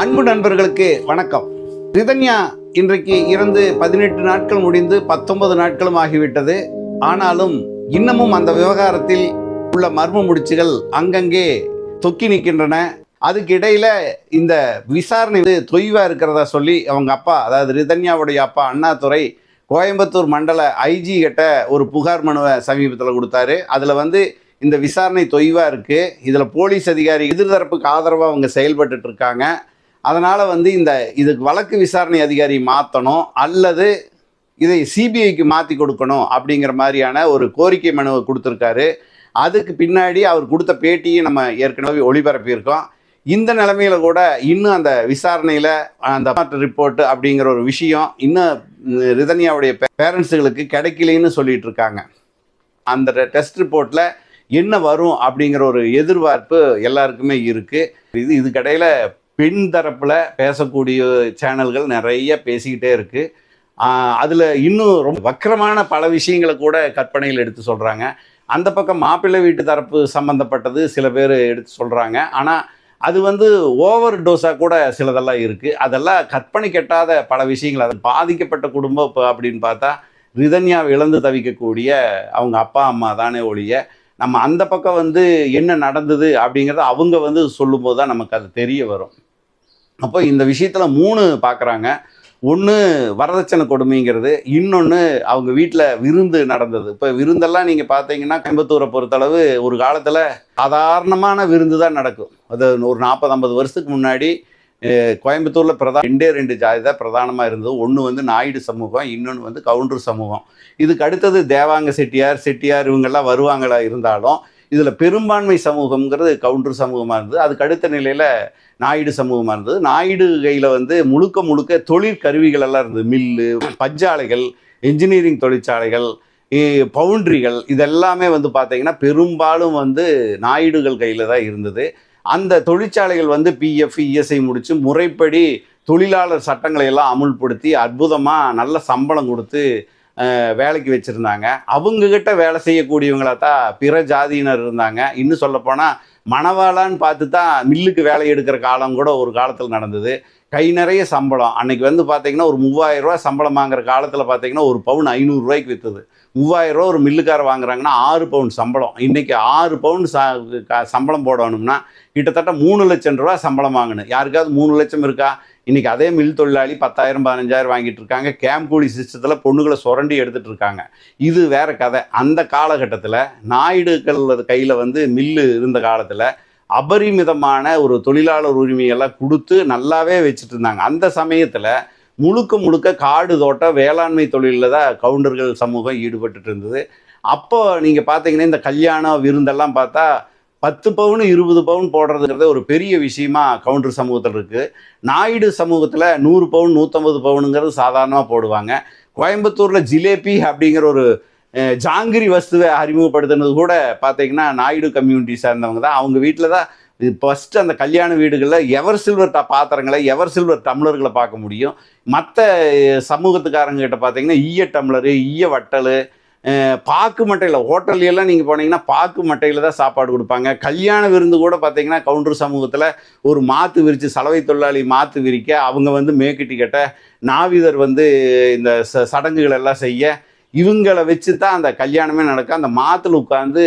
அன்பு நண்பர்களுக்கு வணக்கம். ரிதன்யா இன்றைக்கு இறந்து பதினெட்டு நாட்கள் முடிந்து பத்தொன்பது நாட்களும் ஆகிவிட்டது. ஆனாலும் இன்னமும் அந்த விவகாரத்தில் உள்ள மர்ம முடிச்சுகள் அங்கங்கே தொக்கி நிற்கின்றன அதுக்கு இடையில இந்த விசாரணை வந்து தொய்வா இருக்கிறதா சொல்லி அவங்க அப்பா அதாவது ரிதன்யாவுடைய அப்பா அண்ணாதுரை கோயம்புத்தூர் மண்டல ஐஜி கிட்ட ஒரு புகார் மனுவை சமீபத்தில் கொடுத்தாரு. அதில் வந்து இந்த விசாரணை தொய்வாக இருக்குது இதில் போலீஸ் அதிகாரி எதிர்தரப்புக்கு ஆதரவாக அவங்க செயல்பட்டுட்டு இருக்காங்க. அதனால் வந்து இந்த இதுக்கு வழக்கு விசாரணை அதிகாரி மாற்றணும் அல்லது இதை சிபிஐக்கு மாற்றி கொடுக்கணும் அப்படிங்கிற மாதிரியான ஒரு கோரிக்கை மனுவை கொடுத்துருக்காரு. அதுக்கு பின்னாடி அவர் கொடுத்த பேட்டியை நம்ம ஏற்கனவே ஒளிபரப்பியிருக்கோம். இந்த நிலமையில கூட இன்னும் அந்த விசாரணையில் அந்த ரிப்போர்ட் அப்படிங்கிற ஒரு விஷயம் இன்னும் ரிதன்யாவுடைய பேரண்ட்ஸுகளுக்கு கிடைக்கலைன்னு சொல்லிட்டு இருக்காங்க அந்த டெஸ்ட் ரிப்போர்ட்டில் என்ன வரும் அப்படிங்கிற ஒரு எதிர்பார்ப்பு எல்லாருக்குமே இருக்குது இது இதுக்கடையில் பெண் தரப்பில் பேசக்கூடிய சேனல்கள் நிறைய பேசிக்கிட்டே இருக்குது அதில் இன்னும் ரொம்ப வக்கரமான பல விஷயங்களை கூட கற்பனையில் எடுத்து சொல்கிறாங்க அந்த பக்கம் மாப்பிள்ளை வீட்டு தரப்பு சம்மந்தப்பட்டது சில பேர் எடுத்து சொல்கிறாங்க ஆனால் அது வந்து ஓவர் டோஸாக கூட சிலதெல்லாம் இருக்குது அதெல்லாம் கற்பனை கெட்டாத பல விஷயங்கள். அது பாதிக்கப்பட்ட குடும்பம் இப்போ அப்படின்னு பார்த்தா ரிதன்யாவை இழந்து தவிக்கக்கூடிய அவங்க அப்பா அம்மா தானே ஒழிய நம்ம அந்த பக்கம் வந்து என்ன நடந்தது அப்படிங்கிறத அவங்க வந்து சொல்லும்போது தான் நமக்கு அது தெரிய வரும். அப்போ இந்த விஷயத்தில் மூணு பார்க்குறாங்க ஒன்று வரதட்சணை கொடுமைங்கிறது இன்னொன்று அவங்க வீட்டில் விருந்து நடந்தது. இப்போ விருந்தெல்லாம் நீங்கள் பார்த்தீங்கன்னா கோயம்புத்தூரை பொறுத்தளவு ஒரு காலத்தில் சாதாரணமான விருந்து தான் நடக்கும். அது ஒரு நாற்பது ஐம்பது வருஷத்துக்கு முன்னாடி கோயம்புத்தூரில் பிரதா ரெண்டே ரெண்டு ஜாதி தான் பிரதானமாக இருந்தது. ஒன்று வந்து நாயுடு சமூகம் இன்னொன்று வந்து கவுண்டர் சமூகம். இதுக்கு அடுத்தது தேவாங்க செட்டியார் செட்டியார் இவங்கெல்லாம் வருவாங்களா இருந்தாலும் இதில் பெரும்பான்மை சமூகம்ங்கிறது கவுண்டர் சமூகமாக இருந்தது. அதுக்கு அடுத்த நிலையில் நாயுடு சமூகமாக இருந்தது. நாயுடு கையில் வந்து முழுக்க முழுக்க தொழிற்கருவிகள் எல்லாம் இருந்தது. மில்லு பஞ்சாலைகள் இன்ஜினியரிங் தொழிற்சாலைகள் பவுண்ட்ரிகள் இதெல்லாமே வந்து பார்த்தீங்கன்னா பெரும்பாலும் வந்து நாயுடுகள் கையில் தான் இருந்தது. அந்த தொழிற்சாலைகள் வந்து பிஎஃப் இஎஸ்ஐ முடித்து முறைப்படி தொழிலாளர் சட்டங்களை எல்லாம் அமுல்படுத்தி அற்புதமாக நல்ல சம்பளம் கொடுத்து வேலைக்கு வச்சுருந்தாங்க. அவங்கக்கிட்ட வேலை செய்யக்கூடியவங்களா தான் பிற ஜாதியினர் இருந்தாங்க. இன்னும் சொல்லப்போனால் மணவாளான்னு பார்த்து தான் மில்லுக்கு வேலை எடுக்கிற காலம் கூட ஒரு காலத்தில் நடந்தது. கை நிறைய சம்பளம். அன்னைக்கு வந்து பார்த்தீங்கன்னா ஒரு மூவாயிரம் சம்பளம் வாங்குற காலத்தில் பார்த்தீங்கன்னா ஒரு பவுன் ஐநூறுரூவாய்க்கு விற்றுது மூவாயிரம் ரூபா ஒரு மில்லுக்கார வாங்குறாங்கன்னா ஆறு பவுன் சம்பளம். இன்றைக்கி ஆறு பவுன் சா சம்பளம் போடணும்னா கிட்டத்தட்ட மூணு லட்சம் ரூபா சம்பளம் வாங்கணும். யாருக்காவது மூணு லட்சம் இருக்கா? இன்றைக்கி அதே மில் தொழிலாளி பத்தாயிரம் பதினஞ்சாயிரம் வாங்கிட்டு இருக்காங்க. கேம்ப் கூலி சிஸ்டத்தில் பொண்ணுகளை சுரண்டி எடுத்துட்டு இருக்காங்க. இது வேற கதை. அந்த காலகட்டத்தில் நாயுடுக்கள் கையில் வந்து மில்லு இருந்த காலத்தில் அபரிமிதமான ஒரு தொழிலாளர் உரிமையெல்லாம் கொடுத்து நல்லாவே வச்சுட்டு இருந்தாங்க. அந்த சமயத்தில் முழுக்க முழுக்க காடு தோட்டம் வேளாண்மை தொழிலில் தான் கவுண்டர்கள் சமூகம் ஈடுபட்டுட்டு இருந்தது. அப்போ நீங்கள் பார்த்தீங்கன்னா இந்த கல்யாணம் விருந்தெல்லாம் பார்த்தா பத்து பவுன் இருபது பவுன் போடுறதுங்கிறது ஒரு பெரிய விஷயமா கவுண்டர் சமூகத்தில் இருக்குது நாயுடு சமூகத்தில் நூறு பவுன் நூற்றம்பது பவுனுங்கிறது சாதாரணமாக போடுவாங்க. கோயம்புத்தூரில் ஜிலேபி அப்படிங்கிற ஒரு ஜாங்கிரி வஸ்துவை அறிமுகப்படுத்தினது கூட பார்த்தீங்கன்னா நாயுடு கம்யூனிட்டி சேர்ந்தவங்க தான். அவங்க வீட்டில் தான் ஃபஸ்ட்டு அந்த கல்யாண வீடுகளில் எவர் சில்வர் ட பாத்திரங்களை எவர் சில்வர் டம்ளர்களை பார்க்க முடியும். மற்ற சமூகத்துக்காரங்க கிட்ட பார்த்தீங்கன்னா ஈய டம்ளரு ஈய வட்டல் பாக்கு மட்டையில் ஹோட்டல்லையெல்லாம் நீங்கள் போனீங்கன்னா பாக்கு மட்டையில் தான் சாப்பாடு கொடுப்பாங்க. கல்யாண விருந்து கூட பார்த்தீங்கன்னா கவுண்டர் சமூகத்தில் ஒரு மாற்று விரித்து சலவை தொழிலாளி மாற்று விரிக்க அவங்க வந்து மேக்கிட்டி கட்ட நாவிதர் வந்து இந்த ச சடங்குகள் எல்லாம் செய்ய இவங்களை வச்சு தான் அந்த கல்யாணமே நடக்கும். அந்த மாத்தில் உட்காந்து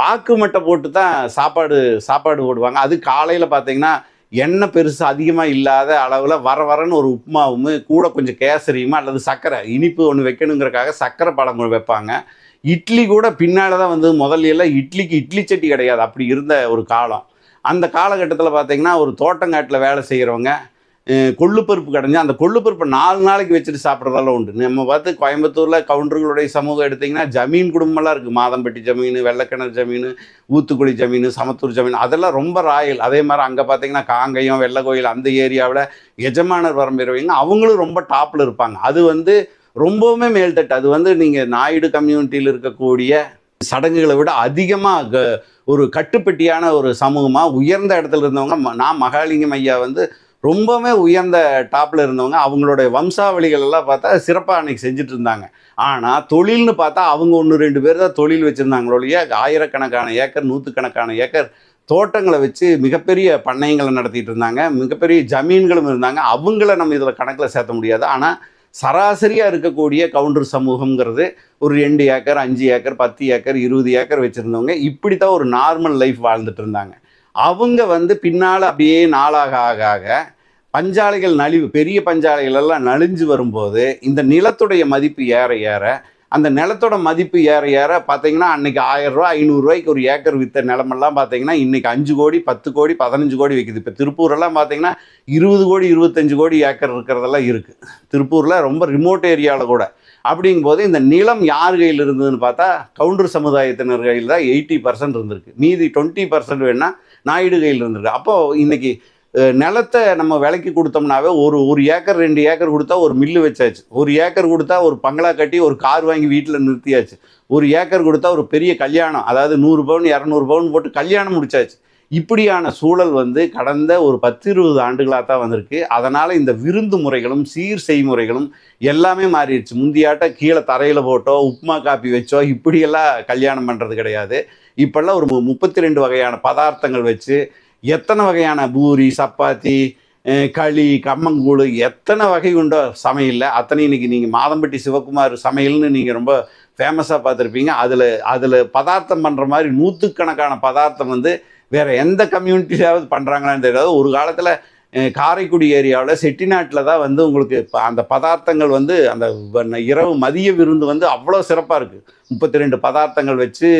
பாக்கு மட்டை போட்டு தான் சாப்பாடு சாப்பாடு போடுவாங்க. அது காலையில் பார்த்தீங்கன்னா எண்ணெய் பெருசு அதிகமாக இல்லாத அளவில் வர வரன்னு ஒரு உப்புமாவும் கூட கொஞ்சம் கேசரியுமா அல்லது சர்க்கரை இனிப்பு ஒன்று வைக்கணுங்கிறக்காக சர்க்கரை பழம் வைப்பாங்க. இட்லி கூட பின்னால் தான் வந்து முதல்ல எல்லாம் இட்லிக்கு இட்லி சட்டி கிடையாது. அப்படி இருந்த ஒரு காலம். அந்த காலகட்டத்தில் பார்த்தீங்கன்னா ஒரு தோட்டங்காட்டில் வேலை செய்கிறவங்க கொள்ளுப்பருப்பு கடைஞ்சி அந்த கொள்ளுப்பருப்பை நாலு நாளைக்கு வச்சுட்டு சாப்பிட்றதெல்லாம் உண்டு. நம்ம பார்த்து கோயம்புத்தூரில் கவுண்டர்களுடைய சமூகம் எடுத்திங்கன்னா ஜமீன் குடும்பம்லாம் இருக்குது மாதம்பட்டி ஜமீன் வெள்ளக்கிணறு ஜமீன் ஊத்துக்குழி ஜமீன் சமத்தூர் ஜமீன் அதெல்லாம் ரொம்ப ராயல். அதே மாதிரி அங்கே பார்த்தீங்கன்னா காங்கயம் வெள்ளக்கோயில் அந்த ஏரியாவில் எஜமானர் வரம்பெறுவீங்க அவங்களும் ரொம்ப டாப்பில் இருப்பாங்க. அது வந்து ரொம்பவுமே மேல்தட்டு. அது வந்து நீங்கள் நாயுடு கம்யூனிட்டியில் இருக்கக்கூடிய சடங்குகளை விட அதிகமாக ஒரு கட்டுப்பட்டியான ஒரு சமூகமாக உயர்ந்த இடத்துல இருந்தவங்க ம- நான் மகாலிங்கம் ஐயா வந்து ரொம்பவுமே உயர்ந்த டாப்பில் இருந்தவங்க அவங்களுடைய வம்சாவளிகள் எல்லாம் பார்த்தா சிறப்பாக அன்றைக்கி செஞ்சுட்டு இருந்தாங்க. ஆனால் தொழில்னு பார்த்தா அவங்க ஒன்று ரெண்டு பேர் தான் தொழில் வச்சுருந்தாங்களோ இல்லையா? ஆயிரக்கணக்கான ஏக்கர் நூற்றுக்கணக்கான ஏக்கர் தோட்டங்களை வச்சு மிகப்பெரிய பண்ணையங்களை நடத்திட்டு இருந்தாங்க. மிகப்பெரிய ஜமீன்களும் இருந்தாங்க. அவங்கள நம்ம இதில் கணக்கில் சேர்த்த முடியாது. ஆனால் சராசரியாக இருக்கக்கூடிய கவுண்டர் சமூகங்கிறது ஒரு ரெண்டு ஏக்கர் அஞ்சு ஏக்கர் பத்து ஏக்கர் இருபது ஏக்கர் வச்சுருந்தவங்க இப்படி தான் ஒரு நார்மல் லைஃப் வாழ்ந்துட்டு இருந்தாங்க. அவங்க வந்து பின்னால் அப்படியே நாளாக ஆக ஆக பஞ்சாலைகள் நலிவு பெரிய பஞ்சாலைகள் எல்லாம் நலிஞ்சு வரும்போது இந்த நிலத்துடைய மதிப்பு ஏற ஏற அந்த நிலத்தோட மதிப்பு ஏற ஏற பார்த்தீங்கன்னா அன்றைக்கி ஆயிரம் ரூபா ஐநூறுரூவாய்க்கு ஒரு ஏக்கர் வித்த நிலமெல்லாம் பார்த்தீங்கன்னா இன்றைக்கி அஞ்சு கோடி பத்து கோடி பதினஞ்சு கோடி விற்கிது இப்போ திருப்பூரெல்லாம் பார்த்தீங்கன்னா இருபது கோடி இருபத்தஞ்சு கோடி ஏக்கர் இருக்கிறதெல்லாம் இருக்குது திருப்பூரில் ரொம்ப ரிமோட் ஏரியாவில் கூட. அப்படிங்கும்போது இந்த நிலம் யார் கையில் இருந்ததுன்னு பார்த்தா கவுண்டர் சமுதாயத்தினர் கையில் தான் எயிட்டி பர்சன்ட் இருந்திருக்கு. மீதி டுவெண்ட்டி பர்சன்ட் வேணால் நாயுடு கையில் இருந்திருக்கு. அப்போது இன்னைக்கு நிலத்தை நம்ம விலைக்கு கொடுத்தோம்னாவே ஒரு ஒரு ஏக்கர் ரெண்டு ஏக்கர் கொடுத்தா ஒரு மில்லு வச்சாச்சு. ஒரு ஏக்கர் கொடுத்தா ஒரு பங்களா கட்டி ஒரு கார் வாங்கி வீட்டில் நிறுத்தியாச்சு. ஒரு ஏக்கர் கொடுத்தா ஒரு பெரிய கல்யாணம் அதாவது நூறு பவுன் இரநூறு பவுன் போட்டு கல்யாணம் முடிச்சாச்சு. இப்படியான சூழல் வந்து கடந்த ஒரு பத்து இருபது ஆண்டுகளாக தான் வந்திருக்கு. அதனால் இந்த விருந்து முறைகளும் சீர் செய்முறைகளும் எல்லாமே மாறிடுச்சு. முந்தியாட்ட கீழே தரையில் போட்டோ உப்புமா காப்பி வச்சோ இப்படியெல்லாம் கல்யாணம் பண்ணுறது கிடையாது. இப்போல்லாம் ஒரு முப்பத்தி ரெண்டு வகையான பதார்த்தங்கள் வச்சு எத்தனை வகையான பூரி சப்பாத்தி களி கம்மங்கூழ் எத்தனை வகை உண்டோ சமையலில் அத்தனை இன்னைக்கு நீங்கள் மாதம்பட்டி சிவகுமார் சமையல்னு நீங்கள் ரொம்ப ஃபேமஸாக பார்த்துருப்பீங்க. அதில் அதில் பதார்த்தம் பண்ணுற மாதிரி நூற்றுக்கணக்கான பதார்த்தம் வந்து வேறு எந்த கம்யூனிட்டியாவது பண்ணுறாங்களான்னு தெரியாது. ஒரு காலத்தில் காரைக்குடி ஏரியாவில் செட்டிநாட்டில் தான் வந்து உங்களுக்கு இப்போ அந்த பதார்த்தங்கள் வந்து அந்த இரவு மதிய விருந்து வந்து அவ்வளோ சிறப்பாக இருக்குது முப்பத்தி ரெண்டு பதார்த்தங்கள் வச்சு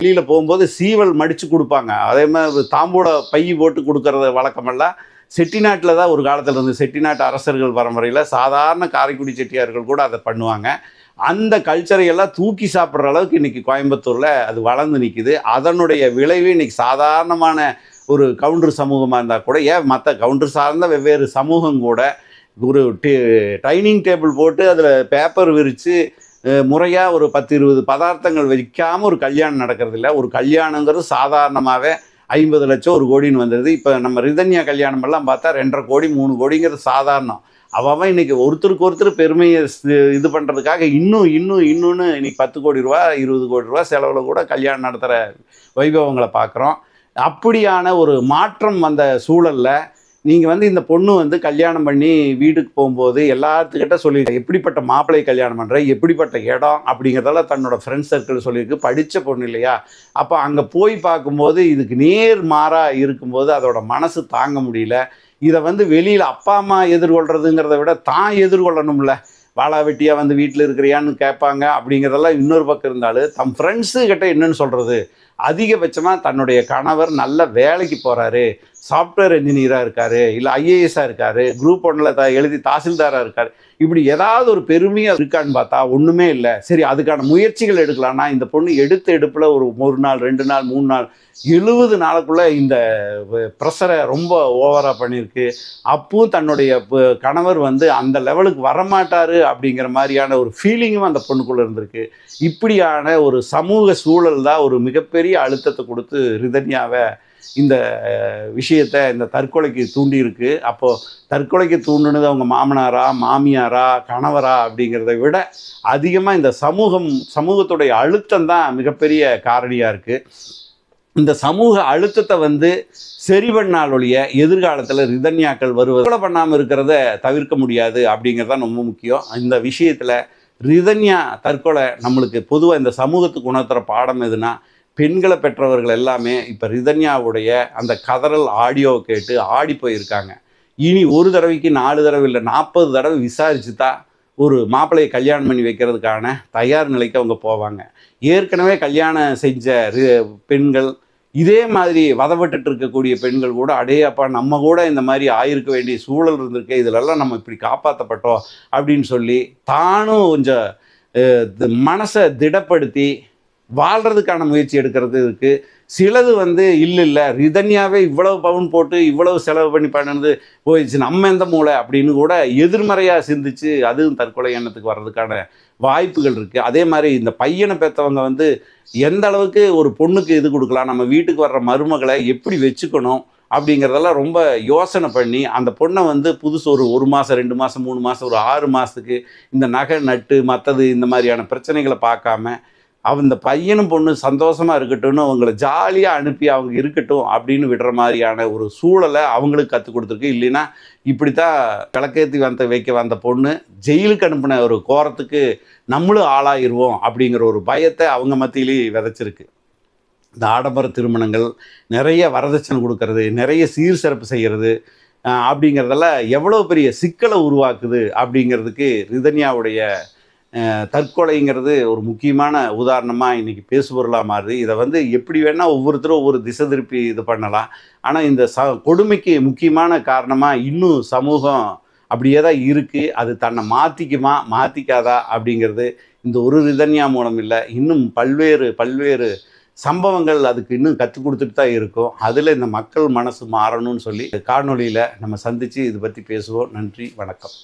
வெளியில் போகும்போது சீவல் மடித்து கொடுப்பாங்க. அதே மாதிரி தாம்போட பை போட்டு கொடுக்கறது வழக்கமெல்லாம் செட்டிநாட்டில் தான் ஒரு காலத்தில் இருந்து செட்டிநாட்டு அரசர்கள் பரம்பரையில் சாதாரண காரைக்குடி செட்டியார்கள் கூட அதை பண்ணுவாங்க. அந்த கல்ச்சரை எல்லாம் தூக்கி சாப்பிட்ற அளவுக்கு இன்னைக்கு கோயம்புத்தூரில் அது வளர்ந்து நிற்குது அதனுடைய விளைவு இன்னைக்கு சாதாரணமான ஒரு கவுண்டர் சமூகமாக இருந்தால் கூட ஏன் மற்ற கவுண்டர் சார்ந்த வெவ்வேறு சமூகம் கூட ஒரு டைனிங் டேபிள் போட்டு அதில் பேப்பர் விரித்து முறையாக ஒரு பத்து இருபது பதார்த்தங்கள் வைக்காமல் ஒரு கல்யாணம் நடக்கிறதில்ல ஒரு கல்யாணங்கிறது சாதாரணமாகவே ஐம்பது லட்சம் ஒரு கோடின்னு வந்துடுது இப்போ நம்ம ரிதன்யா கல்யாணம் எல்லாம் பார்த்தா ரெண்டரை கோடி மூணு கோடிங்கிறது சாதாரணம். அவன் இன்னைக்கு ஒருத்தருக்கு ஒருத்தர் பெருமையை இது பண்ணுறதுக்காக இன்னும் இன்னும் இன்னொன்று இன்னைக்கு பத்து கோடி ரூபா இருபது கோடி ரூபா செலவில் கூட கல்யாணம் நடத்துகிற வைபவங்களை பார்க்குறோம் அப்படியான ஒரு மாற்றம் வந்த சூழலில் நீங்கள் வந்து இந்த பொண்ணு வந்து கல்யாணம் பண்ணி வீட்டுக்கு போகும்போது எல்லாத்துக்கிட்ட சொல்லி எப்படிப்பட்ட மாப்பிள்ளை கல்யாணம் பண்ணுற எப்படிப்பட்ட இடம் அப்படிங்கிறதெல்லாம் தன்னோட ஃப்ரெண்ட்ஸ் சர்க்கிள் சொல்லியிருக்கு. படித்த பொண்ணு இல்லையா? அப்போ அங்கே போய் பார்க்கும்போது இதுக்கு நேர் மாறாக இருக்கும்போது அதோட மனசு தாங்க முடியல. இதை வந்து வெளியில் அப்பா அம்மா எதிர்கொள்கிறதுங்கிறத விட தான் எதிர்கொள்ளணும்ல. வாழா வெட்டியாக வந்து வீட்டில் இருக்கிறியான்னு கேட்பாங்க அப்படிங்கிறதெல்லாம் இன்னொரு பக்கம் இருந்தாலும் தம் ஃப்ரெண்ட்ஸு கிட்ட என்னன்னு சொல்கிறது அதிகபட்சமாக தன்னுடைய கணவர் நல்ல வேலைக்கு போகிறாரு சாஃப்ட்வேர் இன்ஜினியராக இருக்காரு. இல்லை ஐஏஎஸ்ஸாக இருக்காரு. குரூப் ஒன்றில் த எழுதி தாசில்தாராக இருக்கார். இப்படி ஏதாவது ஒரு பெருமையாக இருக்கான்னு பார்த்தா ஒன்றுமே இல்லை. சரி அதுக்கான முயற்சிகள் எடுக்கலாம்னா இந்த பொண்ணு எடுத்த எடுப்பில் ஒரு ஒரு நாள் ரெண்டு நாள் மூணு நாள் எழுபது நாளுக்குள்ளே இந்த ப்ரெஷரை ரொம்ப ஓவராக பண்ணியிருக்கு அப்பவும் தன்னுடைய கணவர் வந்து அந்த லெவலுக்கு வரமாட்டார் அப்படிங்கிற மாதிரியான ஒரு ஃபீலிங்கும் அந்த பொண்ணுக்குள்ளே இருந்திருக்கு. இப்படியான ஒரு சமூக சூழல் தான் ஒரு மிகப்பெரிய அழுத்தத்தை கொடுத்து ரிதன்யாவை இந்த விஷயத்தை இந்த தற்கொலைக்கு தூண்டியிருக்கு. அப்போது தற்கொலைக்கு தூண்டுனது அவங்க மாமனாரா மாமியாரா கணவரா அப்படிங்கிறத விட அதிகமாக இந்த சமூகம் சமூகத்துடைய அழுத்தம் தான் மிகப்பெரிய காரணியாக இருக்குது இந்த சமூக அழுத்தத்தை வந்து சரி ஒழிய எதிர்காலத்தில் ரிதன்யாக்கள் வருவது கொலை பண்ணாமல் இருக்கிறத தவிர்க்க முடியாது அப்படிங்கிறது தான் ரொம்ப முக்கியம். இந்த விஷயத்தில் ரிதன்யா தற்கொலை நம்மளுக்கு பொதுவாக இந்த சமூகத்துக்கு உணர்த்துகிற பாடம் எதுனா பெண்களை பெற்றவர்கள் எல்லாமே இப்போ ரிதன்யாவுடைய அந்த கதறல் ஆடியோவை கேட்டு ஆடி போயிருக்காங்க. இனி ஒரு தடவைக்கு நாலு தடவை இல்லை நாற்பது தடவை விசாரிச்சு தான் ஒரு மாப்பிள்ளையை கல்யாணம் பண்ணி வைக்கிறதுக்கான தயார் நிலைக்கு அவங்க போவாங்க. ஏற்கனவே கல்யாணம் செஞ்ச ரி- பெண்கள் இதே மாதிரி வதப்பட்டுட்டு இருக்கக்கூடிய பெண்கள் கூட அடே அப்பா நம்ம கூட இந்த மாதிரி ஆயிருக்க வேண்டிய சூழல் இருந்திருக்கு இதிலெல்லாம் நம்ம இப்படி காப்பாற்றப்பட்டோம் அப்படின்னு சொல்லி தானும் கொஞ்சம் மனசை திடப்படுத்தி வாழ்கிறதுக்கான முயற்சி எடுக்கிறது இருக்குது சிலது வந்து இல்லை இல்லை ரிதன்யாவே இவ்வளவு பவுன் போட்டு இவ்வளவு செலவு பண்ணி பண்ணது போயிடுச்சு நம்ம எந்த மூளை அப்படின்னு கூட எதிர்மறையாக சிந்திச்சு அதுவும் தற்கொலை எண்ணத்துக்கு வர்றதுக்கான வாய்ப்புகள் இருக்குது அதே மாதிரி இந்த பையனை பெற்றவங்க வந்து எந்த அளவுக்கு ஒரு பொண்ணுக்கு இது கொடுக்கலாம் நம்ம வீட்டுக்கு வர்ற மருமகளை எப்படி வச்சுக்கணும் அப்படிங்கிறதெல்லாம் ரொம்ப யோசனை பண்ணி அந்த பொண்ணை வந்து புதுசு ஒரு ஒரு மாதம் ரெண்டு மாதம் மூணு மாதம் ஒரு ஆறு மாதத்துக்கு இந்த நகை நட்டு மற்றது இந்த மாதிரியான பிரச்சனைகளை பார்க்காம அந்த பையனும் பொண்ணு சந்தோஷமாக இருக்கட்டும்னு அவங்கள ஜாலியாக அனுப்பி அவங்க இருக்கட்டும் அப்படின்னு விடுற மாதிரியான ஒரு சூழலை அவங்களுக்கு கற்றுக் கொடுத்துருக்கு. இல்லைன்னா இப்படித்தான் விளக்கேற்றி வந்த வைக்க வந்த பொண்ணு ஜெயிலுக்கு அனுப்பின ஒரு கோரத்துக்கு நம்மளும் ஆளாயிருவோம் அப்படிங்கிற ஒரு பயத்தை அவங்க மத்தியிலேயே விதைச்சிருக்கு. இந்த ஆடம்பர திருமணங்கள் நிறைய வரதட்சணை கொடுக்கறது நிறைய சீர் சிறப்பு செய்கிறது அப்படிங்கிறதெல்லாம் எவ்வளோ பெரிய சிக்கலை உருவாக்குது அப்படிங்கிறதுக்கு ரிதன்யாவுடைய தற்கொலைங்கிறது ஒரு முக்கியமான உதாரணமாக இன்றைக்கி பேசுபொருளாக மாறுது. இதை வந்து எப்படி வேணால் ஒவ்வொருத்தரும் ஒவ்வொரு திசை திருப்பி இது பண்ணலாம். ஆனால் இந்த ச கொடுமைக்கு முக்கியமான காரணமாக இன்னும் சமூகம் அப்படியே தான் இருக்குது அது தன்னை மாற்றிக்குமா மாற்றிக்காதா அப்படிங்கிறது இந்த ஒரு ரிதன்யா மூலம் இல்லை. இன்னும் பல்வேறு பல்வேறு சம்பவங்கள் அதுக்கு இன்னும் கற்றுக் கொடுத்துட்டு தான் இருக்கும். அதில் இந்த மக்கள் மனசு மாறணும்னு சொல்லி காணொளியில் நம்ம சந்தித்து இது பற்றி பேசுவோம். நன்றி வணக்கம்.